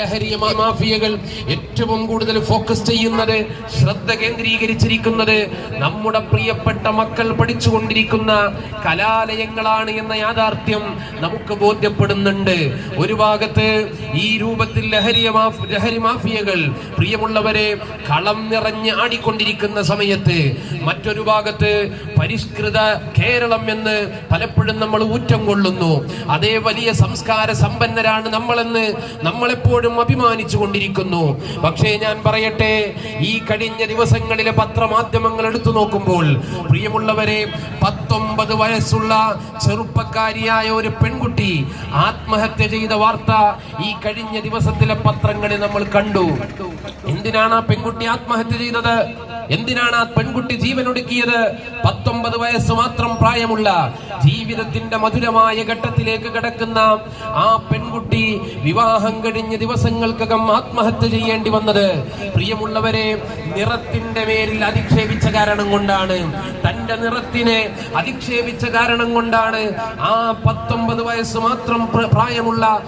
ലഹരി മാഫിയകൾ ഏറ്റവും കൂടുതൽ ഫോക്കസ് ചെയ്യുന്നത് ശ്രദ്ധ കേന്ദ്രീകരിച്ചിരിക്കുന്നത് നമ്മുടെ പ്രിയപ്പെട്ട മക്കൾ പഠിച്ചുകൊണ്ടിരിക്കുന്ന കലാലയങ്ങളാണ് എന്ന യാഥാർത്ഥ്യം നമുക്ക് ബോധ്യപ്പെടുന്നുണ്ട്. ഒരു ഭാഗത്ത് ഈ രൂപത്തിൽ ലഹരി ലഹരി മാഫിയകൾ പ്രിയമുള്ളവരെ കളം നിറഞ്ഞ് ആടിക്കൊണ്ടിരിക്കുന്ന സമയത്ത് മറ്റൊരു ഭാഗത്ത് പരിഷ്കൃത കേരളം എന്ന് പലപ്പോഴും നമ്മൾ ഊറ്റം കൊള്ളുന്നു. അതേ വലിയ സംസ്കാര സമ്പന്നരാണ് നമ്മളെന്ന് നമ്മളെപ്പോഴും അഭിമാനിച്ചു കൊണ്ടിരിക്കുന്നു. പക്ഷേ ഞാൻ പറയട്ടെ ഈ കഴിഞ്ഞ ദിവസങ്ങളിലെ പത്രമാധ്യമങ്ങൾ എടുത്തു നോക്കുമ്പോൾ പ്രിയമുള്ളവരെ പത്തൊമ്പത് വയസ്സുള്ള ചെറുപ്പക്കാരിയായ ഒരു പെൺകുട്ടി ആത്മഹത്യ ചെയ്ത വാർത്ത ഈ കഴിഞ്ഞ ദിവസത്തിലെ പത്രങ്ങളിൽ നമ്മൾ കണ്ടു. എന്തിനാണ് ആ പെൺകുട്ടി ആത്മഹത്യ ചെയ്തത്? എന്തിനാണ് ആ പെൺകുട്ടി ജീവൻ ഒടുക്കിയത്? പത്തൊമ്പത് വയസ്സ് മാത്രം പ്രായമുള്ള ജീവിതത്തിന്റെ മധുരമായ ഘട്ടത്തിലേക്ക് കിടക്കുന്ന ആ പെൺകുട്ടി വിവാഹം കഴിഞ്ഞ ദിവസങ്ങൾക്കകം ആത്മഹത്യ ചെയ്യേണ്ടി വന്നത്. പ്രിയമുള്ളവരെ നിറത്തിന്റെ പേരിൽ അധിക്ഷേപിച്ച കാരണം കൊണ്ടാണ്. തന്റെ നിറത്തിനെ അധിക്ഷേപിച്ച കാരണം കൊണ്ടാണ് ആ പത്തൊമ്പത് വയസ്സ് മാത്രം പ്രായമുള്ള പ്രായമുള്ള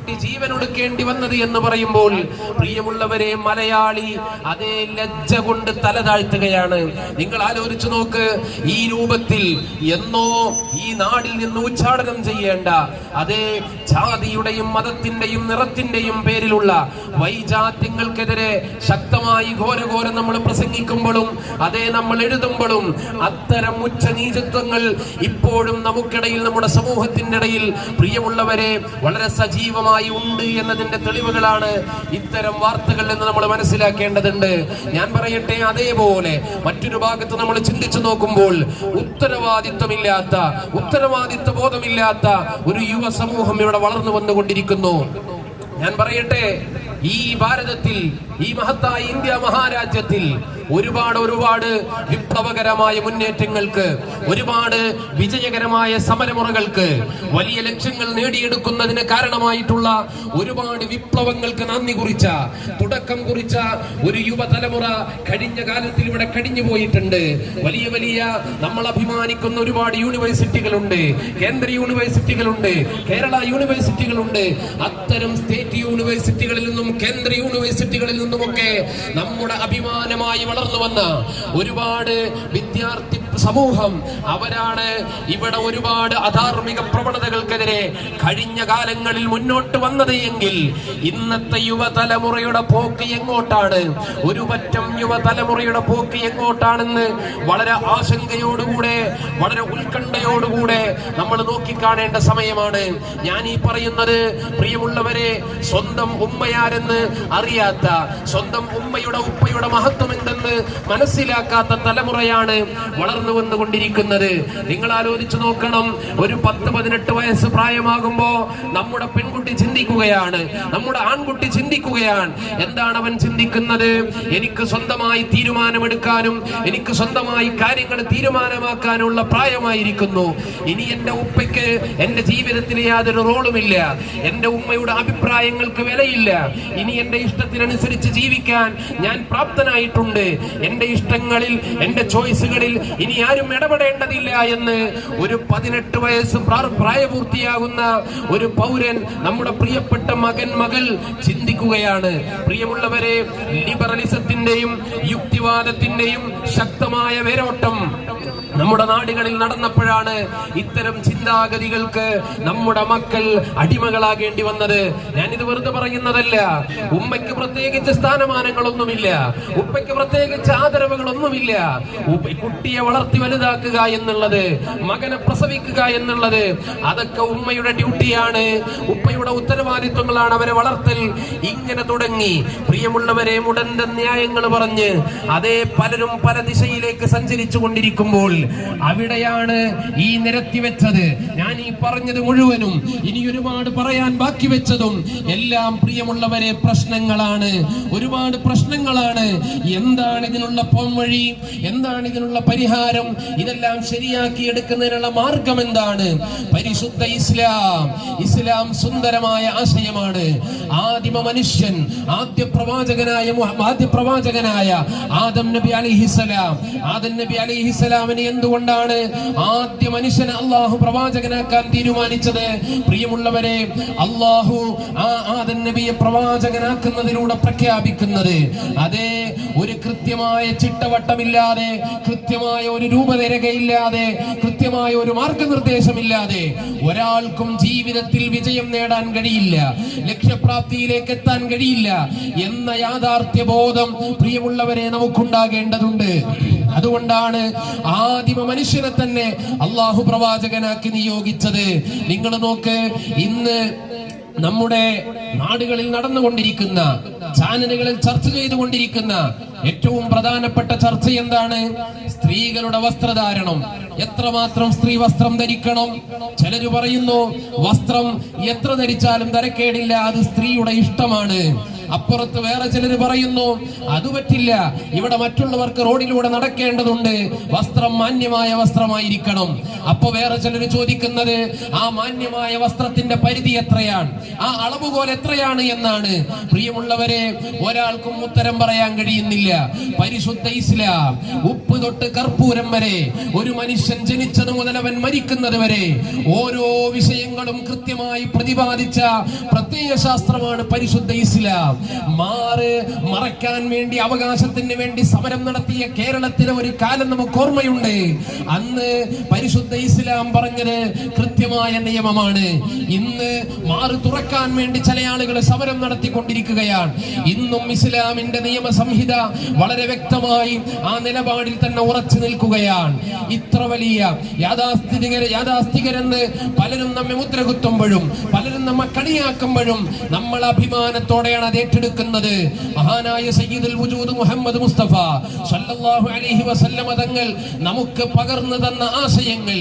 പെൺകുട്ടി ജീവൻ ഒടുക്കേണ്ടി വന്നത് എന്ന് പറയുമ്പോൾ പ്രിയമുള്ളവരെ മലയാളി അതേ ലജ്ജ കൊണ്ട് തല താഴ്ത്തുകയാണ്. നിങ്ങൾ ആലോചിച്ചു നോക്ക് ഈ രൂപത്തിൽ എന്നോ ഈ നാടിൽ നിന്ന് ഉച്ചാടനം ചെയ്യേണ്ട അതേ ജാതിയുടെയും മതത്തിന്റെയും നിറത്തിന്റെയും പേരിലുള്ള വൈജാത്യങ്ങൾക്കെതിരെ ശക്തമായി ഘോരഘോരം നമ്മൾ പ്രസംഗിക്കുമ്പോഴും അതേ നമ്മൾ എഴുതുമ്പോഴും അത്തരം ഉച്ച നീചത്വങ്ങൾ ഇപ്പോഴും നമുക്കിടയിൽ നമ്മുടെ സമൂഹത്തിന്റെ ഇടയിൽ പ്രിയമുള്ളവരെ വളരെ സജീവമായി ഉണ്ട് എന്നതിന്റെ തെളിവുകളാണ് ഇത്തരം വാർത്തകൾ എന്ന് നമ്മൾ മനസ്സിലാക്കേണ്ടതുണ്ട്. ഞാൻ പറയട്ടെ അതേപോലെ മറ്റൊരു ഭാഗത്ത് നമ്മൾ ചിന്തിച്ചു നോക്കുമ്പോൾ ഉത്തരവാദിത്വമില്ലാത്ത ഉത്തരവാദിത്വ ബോധമില്ലാത്ത ഒരു യുവ സമൂഹം ഇവിടെ വളർന്നു വന്നുകൊണ്ടിരിക്കുന്നു ഞാൻ പറയട്ടെ ഈ ഭാരതത്തിൽ ഈ മഹത്തായ ഇന്ത്യ മഹാരാജ്യത്തിൽ ഒരുപാട് ഒരുപാട് വിപ്ലവകരമായ മുന്നേറ്റങ്ങൾക്ക് ഒരുപാട് വിജയകരമായ സമരമുറകൾക്ക് വലിയ ലക്ഷ്യങ്ങൾ നേടിയെടുക്കുന്നതിന് കാരണമായിട്ടുള്ള ഒരുപാട് വിപ്ലവങ്ങൾക്ക് നന്ദി കുറിച്ച തുടക്കം കുറിച്ച ഒരു യുവതലമുറ കഴിഞ്ഞ കാലത്തിൽ ഇവിടെ കഴിഞ്ഞു പോയിട്ടുണ്ട്. വലിയ വലിയ നമ്മൾ അഭിമാനിക്കുന്ന ഒരുപാട് യൂണിവേഴ്സിറ്റികളുണ്ട് കേന്ദ്ര യൂണിവേഴ്സിറ്റികളുണ്ട് കേരള യൂണിവേഴ്സിറ്റികളുണ്ട്. അത്തരം സ്റ്റേറ്റ് യൂണിവേഴ്സിറ്റികളിൽ നിന്നും കേന്ദ്ര യൂണിവേഴ്സിറ്റികളിൽ നിന്നുമൊക്കെ നമ്മുടെ അഭിമാനമായി വളർന്നു വന്ന ഒരുപാട് വിദ്യാർത്ഥി സമൂഹം അവരാണ് ഇവിടെ ഒരുപാട് അധാർമിക പ്രവണതകൾക്കെതിരെ കഴിഞ്ഞ കാലങ്ങളിൽ മുന്നോട്ട് വന്നത് എങ്കിൽ ഇന്നത്തെ യുവതലമുറയുടെ പോക്ക് എങ്ങോട്ടാണ്? ഒരു പറ്റം യുവതലമുറയുടെ പോക്ക് എങ്ങോട്ടാണെന്ന് വളരെ ആശങ്കയോടുകൂടെ വളരെ ഉത്കണ്ഠയോടുകൂടെ നമ്മൾ നോക്കിക്കാണേണ്ട സമയമാണ്. ഞാൻ ഈ പറയുന്നത് പ്രിയമുള്ളവരെ സ്വന്തം ഉമ്മയാരെന്ന് അറിയാത്ത സ്വന്തം ഉമ്മയുടെ ഉപ്പയുടെ മഹത്വം എന്തെന്ന് മനസ്സിലാക്കാത്ത തലമുറയാണ് വളർന്നു വന്നുകൊണ്ടിരിക്കുന്നത്. നിങ്ങൾ ആലോചിച്ചു നോക്കണം ഒരു പത്ത് പതിനെട്ട് വയസ്സ് പ്രായമാകുമ്പോ നമ്മുടെ പെൺകുട്ടി ചിന്തിക്കുകയാണ്. നമ്മുടെ ആൺകുട്ടി ചിന്തിക്കുകയാണ്. എന്താണ് അവൻ ചിന്തിക്കുന്നത്? എനിക്ക് സ്വന്തമായി തീരുമാനമെടുക്കാനും എനിക്ക് സ്വന്തമായി കാര്യങ്ങൾ തീരുമാനമാക്കാനുള്ള പ്രായമായിരിക്കുന്നു. ഇനി എന്റെ ഉപ്പയ്ക്ക് എന്റെ ജീവിതത്തിൽ യാതൊരു റോളുമില്ല. എന്റെ ഉമ്മയുടെ അഭിപ്രായങ്ങൾക്ക് വിലയില്ല. ഇനി എന്റെ ഇഷ്ടത്തിനനുസരിച്ച് ജീവിക്കാൻ ഞാൻ പ്രാപ്തനായിട്ടുണ്ട്. എന്റെ ഇഷ്ടങ്ങളിൽ എന്റെ ചോയ്സുകളിൽ ഇനി ആരും ഇടപെടേണ്ടതില്ല എന്ന് ഒരു പതിനെട്ട് വയസ്സ് പ്രായപൂർത്തിയാകുന്ന ഒരു പൗരൻ നമ്മുടെ പ്രിയപ്പെട്ട മകൻ മകൾ ചിന്തിക്കുകയാണ്. പ്രിയമുള്ളവരെ ലിബറലിസത്തിന്റെയും യുക്തിവാദത്തിന്റെയും ശക്തമായ വേരോട്ടം നമ്മുടെ നാടുകളിൽ നടന്നപ്പോഴാണ് ഇത്തരം ചിന്താഗതികൾക്ക് നമ്മുടെ മക്കൾ അടിമകളാകേണ്ടി വന്നത്. ഞാനിത് വെറുതെ പറയുന്നതല്ല. ഉമ്മയ്ക്ക് പ്രത്യേകിച്ച് സ്ഥാനമാനങ്ങളൊന്നുമില്ല. ഉപ്പയ്ക്ക് പ്രത്യേകിച്ച് ആദരവുകളൊന്നുമില്ല. കുട്ടിയെ വളർത്തി വലുതാക്കുക എന്നുള്ളത് മകനെ പ്രസവിക്കുക എന്നുള്ളത് അതൊക്കെ ഉമ്മയുടെ ഡ്യൂട്ടിയാണ്. ഉപ്പയുടെ ഉത്തരവാദിത്വങ്ങളാണ് അവരെ വളർത്തൽ. ഇങ്ങനെ തുടങ്ങി. പ്രിയമുള്ളവരെ മുടന്ത ന്യായങ്ങൾ പറഞ്ഞ് അതേ പലരും പല ദിശയിലേക്ക് സഞ്ചരിച്ചു കൊണ്ടിരിക്കുമ്പോൾ അവിടെയാണ് ഈ നിരത്തി വെച്ചത്. ഞാൻ ഈ പറഞ്ഞത് മുഴുവനും ഇനി ഒരുപാട് പറയാൻ ബാക്കി വെച്ചതും എല്ലാം പ്രിയമുള്ളവരെ പ്രശ്നങ്ങളാണ്. ഒരുപാട് പ്രശ്നങ്ങളാണ്. എന്താണ് ഇതിനുള്ള പോംവഴി എന്താണ് ഇതിനുള്ള പരിഹാരം? ഇതെല്ലാം ശരിയാക്കി എടുക്കുന്നതിനുള്ള മാർഗം എന്താണ്? പരിശുദ്ധ ഇസ്ലാം. ഇസ്ലാം സുന്ദരമായ ആശയമാണ്. ആദിമ മനുഷ്യൻ ആദ്യ പ്രവാചകനായ ആദ്യ പ്രവാചകനായ ആദം നബി അലിഹിസലാം ആദം നബി അലിഹിസലാമിനെ എന്തുകൊണ്ടാണ് ആദ്യ മനുഷ്യനെ അള്ളാഹു പ്രവാചകനാക്കാൻ തീരുമാനിച്ചത്? പ്രിയമുള്ളവരെ അള്ളാഹു ആ ആദൻ നബിയെ പ്രവാചകനാക്കുന്നതിലൂടെ പ്രഖ്യാപിക്കുന്നത്. അതേ ഒരു കൃത്യമായ ചിട്ടവട്ടമില്ലാതെ കൃത്യമായ ഒരു രൂപരേഖയില്ലാതെ കൃത്യമായ ഒരു മാർഗനിർദ്ദേശമില്ലാതെ ഒരാൾക്കും ജീവിതത്തിൽ വിജയം നേടാൻ കഴിയില്ല ലക്ഷ്യപ്രാപ്തിയിലേക്ക് എത്താൻ കഴിയില്ല എന്ന യാഥാർത്ഥ്യ ബോധം പ്രിയമുള്ളവരെ നമുക്കുണ്ടാകേണ്ടതുണ്ട്. അതുകൊണ്ടാണ് ആദിമ മനുഷ്യനെ തന്നെ അള്ളാഹു പ്രവാചകനാക്കി നിയോഗിച്ചത്. നിങ്ങൾ നോക്ക് ഇന്ന് നമ്മുടെ നാടുകളിൽ നടന്നുകൊണ്ടിരിക്കുന്ന ചാനലുകളിൽ ചർച്ച ചെയ്തുകൊണ്ടിരിക്കുന്ന ഏറ്റവും പ്രധാനപ്പെട്ട ചർച്ച എന്താണ്? സ്ത്രീകളുടെ വസ്ത്രധാരണം. എത്രമാത്രം സ്ത്രീ വസ്ത്രം ധരിക്കണം? ചിലര് പറയുന്നു വസ്ത്രം എത്ര ധരിച്ചാലും തരക്കേടില്ല അത് സ്ത്രീയുടെ ഇഷ്ടമാണ്. അപ്പുറത്ത് വേറെ ചിലര് പറയുന്നു അത് പറ്റില്ല. ഇവിടെ മറ്റുള്ളവർക്ക് റോഡിലൂടെ നടക്കേണ്ടതുണ്ട്. വസ്ത്രം മാന്യമായ വസ്ത്രമായിരിക്കണം. അപ്പൊ വേറെ ചിലര് ചോദിക്കുന്നത് ആ മാന്യമായ വസ്ത്രത്തിന്റെ പരിധി എത്രയാണ്? ആ അളവ് അളവുകോൽ എത്രയാണ് എന്നാണ്. പ്രിയമുള്ളവരെ ഒരാൾക്കും ഉത്തരം പറയാൻ കഴിയുന്നില്ല. പരിശുദ്ധ ഇസ്ലാം ഉപ്പ് തൊട്ട് കർപ്പൂരം വരെ ഒരു മനുഷ്യൻ ജനിച്ചത് മുതൽ അവൻ മരിക്കുന്നത് വരെ ഓരോ വിഷയങ്ങളും കൃത്യമായി പ്രതിപാദിച്ച പ്രത്യയ ശാസ്ത്രമാണ് പരിശുദ്ധ ഇസ്ലാം. മാറ് മറക്കാൻ വേണ്ടി അവകാശത്തിന് വേണ്ടി സമരം നടത്തിയ കേരളത്തിലെ ഒരു കാലം നമുക്ക് ഓർമ്മയുണ്ട്. അന്ന് പരിശുദ്ധ ഇസ്ലാം പറഞ്ഞത് കൃത്യമായ നിയമമാണ്. ഇന്ന് മാറി തുറക്കാൻ വേണ്ടി ചില ആളുകൾ സമരം നടത്തിക്കൊണ്ടിരിക്കുകയാണ്. ഇന്നും ഇസ്ലാമിന്റെ നിയമസംഹിത വളരെ വ്യക്തമായി ആ നിലപാടിൽ തന്നെ ഉറച്ചു നിൽക്കുകയാണ്. ഇത്ര വലിയ യാഥാസ്ഥിതികര യാഥാസ്ഥികരെന്ന് പലരും നമ്മെ മുദ്രകുത്തുമ്പോഴും പലരും നമ്മെ കണിയാക്കുമ്പോഴും നമ്മൾ അഭിമാനത്തോടെയാണ് അത് ഏറ്റെടുക്കുന്നത്. മഹാനായ സയ്യിദുൽ വജൂദ് മുഹമ്മദ് മുസ്തഫ സല്ലല്ലാഹു അലൈഹി വസല്ലമ തങ്ങൾ നമുക്ക് പകർന്നു തന്ന ആശയങ്ങൾ.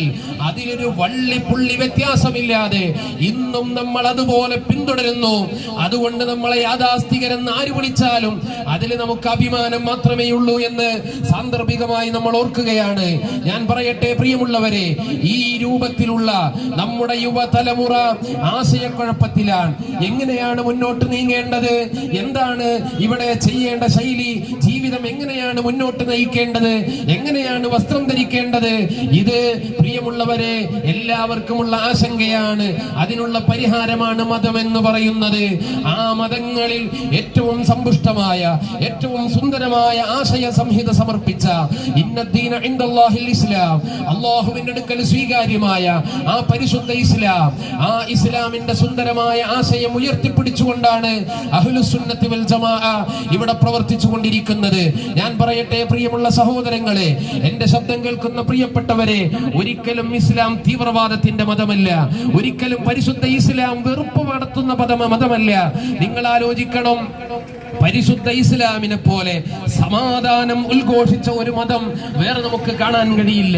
അതിലൊരു വള്ളി പുള്ളി വ്യത്യാസമില്ലാതെ ഇന്നും നമ്മൾ അതുപോലെ പിന്തുടരുന്നു. അതുകൊണ്ട് നമ്മളെ യാഥാസ്ഥികരെന്ന് ആര് വിളിച്ചാലും അതിൽ നമുക്ക് അഭിമാനം മാത്രമേ ഉള്ളൂ എന്ന് സാന്ദർഭികമായി നമ്മൾ ഓർക്കുകയാണ്. ഞാൻ പറയട്ടെ പ്രിയമുള്ളവരെ ഈ രൂപത്തിലുള്ള നമ്മുടെ യുവതലമുറ ആശയക്കുഴപ്പത്തിലാണ്. എങ്ങനെയാണ് മുന്നോട്ട് നീങ്ങേണ്ടത്? എന്താണ് ഇവിടെ ചെയ്യേണ്ട ശൈലി? ജീവിതം എങ്ങനെയാണ് മുന്നോട്ട് നയിക്കേണ്ടത്? എങ്ങനെയാണ് വസ്ത്രം ധരിക്കേണ്ടത്? ഇത് പ്രിയമുള്ളവരെ എല്ലാവർക്കുമുള്ള ആശങ്കയാണ്. അതിനുള്ള പരിഹാരമാണ് മതം എന്ന് പറയുന്നത്. ആ മതങ്ങളിൽ ഏറ്റവും സമ്പുഷ്ടമായ ഏറ്റവും സുന്ദരമായ ആശയ സംഹിത സമർപ്പിച്ച ഇന്നദ്ദീന ഇസ്ലാം അള്ളാഹുവിന്റെ അടുക്കൽ സ്വീകാര്യമായ ആ പരിശുദ്ധ ഇസ്ലാം ആ ഇസ്ലാമിന്റെ സുന്ദരമായ ആശയം ഉയർത്തിപ്പിടിച്ചുകൊണ്ടാണ് അഹ്ലുസുന്നത്തി വൽ ജമാഅ ഇവിടെ പ്രവർത്തിച്ചു കൊണ്ടിരിക്കുന്നത് ഞാൻ പറയട്ടെ പ്രിയമുള്ള സഹോദരങ്ങളെ എന്റെ ശബ്ദം കേൾക്കുന്ന പ്രിയപ്പെട്ടവരെ ഒരിക്കലും ഇസ്ലാം തീവ്രവാദത്തിന്റെ മതമല്ല. ഒരിക്കലും പരിശുദ്ധ ഇസ്ലാം വെറുപ്പ് നടത്തുന്ന പദമ മതമല്ല. നിങ്ങൾ ആലോചിക്കണം പരിശുദ്ധ ഇസ്ലാമിനെ പോലെ സമാധാനം ഉദ്ഘോഷിച്ച ഒരു മതം വേറെ നമുക്ക് കാണാൻ കഴിയില്ല.